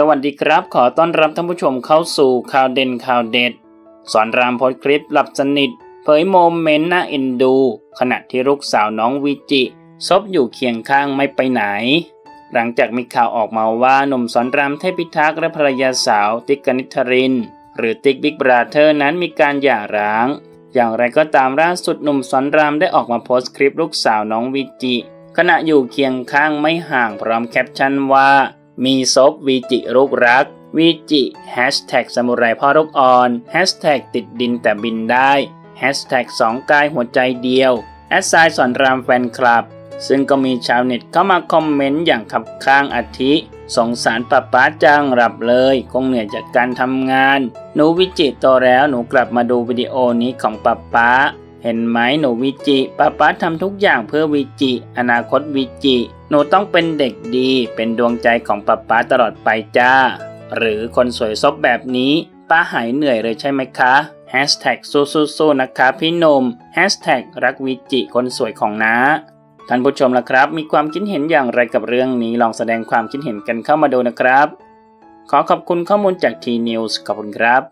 สวัสดีครับ ขอต้อนรับท่านผู้ชมเข้าสู่ข่าวเด่นข่าวเด็ด สอนรามโพสคลิปหลับสนิท เผยโมเมนต์น่าเอ็นดู ขณะที่ลูกสาวน้องวิจิซบอยู่เคียงข้างไม่ไปไหน หลังจากมีข่าวออกมาว่าหนุ่มสอนรามเทพิทักษ์และภรรยาสาวติ๊กกนิษฐริน หรือติ๊กบิ๊กบราเธอร์นั้นมีการหย่าร้าง อย่างไรก็ตามล่าสุดหนุ่มสอนรามได้ออกมาโพสต์คลิปลูกสาวน้องวิจิขณะอยู่เคียงข้างไม่ห่างพร้อมแคปชั่นว่า มีซบวีจิลูกรักวีจิแฮชแท็กสมุไรพ่อลูกอ่อนแฮชแท็กติดดินแต่บินได้แฮชแท็กสองกายหัวใจเดียวแอดไซน์สอนรามแฟนคลับ ซึ่งก็มีชาวเน็ตเข้ามาคอมเมนต์อย่างขับข้างอาทิ สงสารป้าป้าจังหลับเลย คงเหนื่อยจากการทำงาน หนูวิจิตโตแล้วหนูกลับมาดูวิดีโอนี้ของป้าป้า เห็นไหมหนูวิจิป้าป้าทำทุกอย่างเพื่อวิจิ อนาคตวิจิ หนูต้องเป็นเด็กดี เป็นดวงใจของป้าป้าตลอดไปจ้า หรือคนสวยซบแบบนี้ ป้าหายเหนื่อยเลยใช่ไหมคะแฮชแท็กสู้ๆนะคะพี่นมแฮชแท็กรักวิจิคนสวยของน้าท่านผู้ชมล่ะครับ มีความคิดเห็นอย่างไรกับเรื่องนี้ลองแสดงความคิดเห็นกันเข้ามาดูนะครับ ขอขอบคุณข้อมูลจากทีนิวส์ขอบคุณครับ